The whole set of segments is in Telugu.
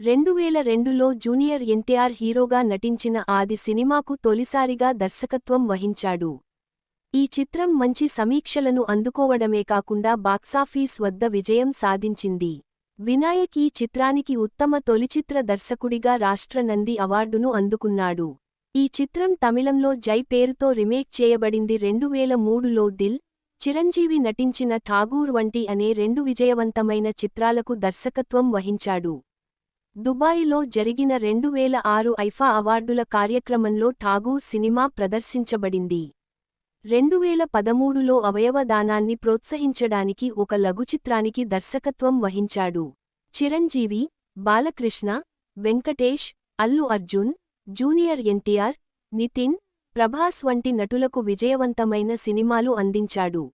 రెండువేల రెండులో జూనియర్ ఎన్టీఆర్ హీరోగా నటించిన ఆది సినిమాకు తొలిసారిగా దర్శకత్వం వహించాడు. ఈ చిత్రం మంచి సమీక్షలను అందుకోవడమే కాకుండా బాక్సాఫీస్ వద్ద విజయం సాధించింది. వినాయక్ ఈ చిత్రానికి ఉత్తమ తొలిచిత్ర దర్శకుడిగా రాష్ట్ర నంది అవార్డును అందుకున్నాడు. ఈ చిత్రం తమిళంలో జై పేరుతో రిమేక్ చేయబడింది. రెండువేల మూడులో దిల్ చిరంజీవి నటించిన ఠాగూర్ వంటి అనే రెండు విజయవంతమైన చిత్రాలకు దర్శకత్వం వహించాడు. దుబాయిలో జరిగిన రెండువేల ఆరు ఐఫా అవార్డుల కార్యక్రమంలో ఠాగూర్ సినిమా ప్రదర్శించబడింది. రెండువేల పదమూడులో అవయవదానాన్ని ప్రోత్సహించడానికి ఒక లఘుచిత్రానికి దర్శకత్వం వహించాడు. చిరంజీవి బాలకృష్ణ వెంకటేష్ అల్లు అర్జున్ జూనియర్ ఎన్టీఆర్ నితిన్ ప్రభాస్ వంటి నటులకు విజయవంతమైన సినిమాలు అందించాడు.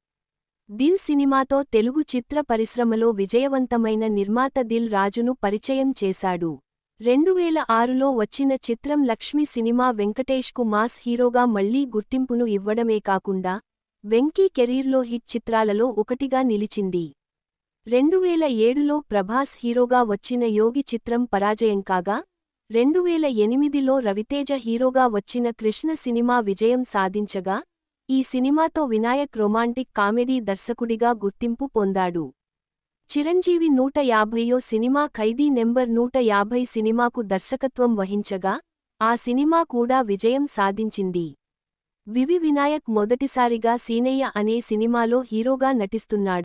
దిల్ సినిమాతో తెలుగు చిత్ర పరిశ్రమలో విజయవంతమైన నిర్మాత దిల్ రాజును పరిచయం చేశాడు. రెండువేల ఆరులో వచ్చిన చిత్రం లక్ష్మి సినిమా వెంకటేష్కు మాస్ హీరోగా మళ్ళీ గుర్తింపును ఇవ్వడమే కాకుండా వెంకీ కెరీర్లో హిట్ చిత్రాలలో ఒకటిగా నిలిచింది. రెండువేల ఏడులో ప్రభాస్ హీరోగా వచ్చిన యోగి చిత్రం పరాజయం కాగా రెండువేల ఎనిమిదిలో రవితేజ హీరోగా వచ్చిన కృష్ణ సినిమా విజయం సాధించగా ఈ సినిమాతో వినాయక్ రొమాంటిక్ కామెడీ దర్శకుడిగా గుర్తింపు పొందాడు. చిరంజీవి నూట యాభైయో సినిమా ఖైదీ నెంబర్ నూట యాభై సినిమాకు దర్శకత్వం వహించగా ఆ సినిమా కూడా విజయం సాధించింది. వివి వినాయక్ మొదటిసారిగా సీనయ్య అనే సినిమాలో హీరోగా నటిస్తున్నాడు.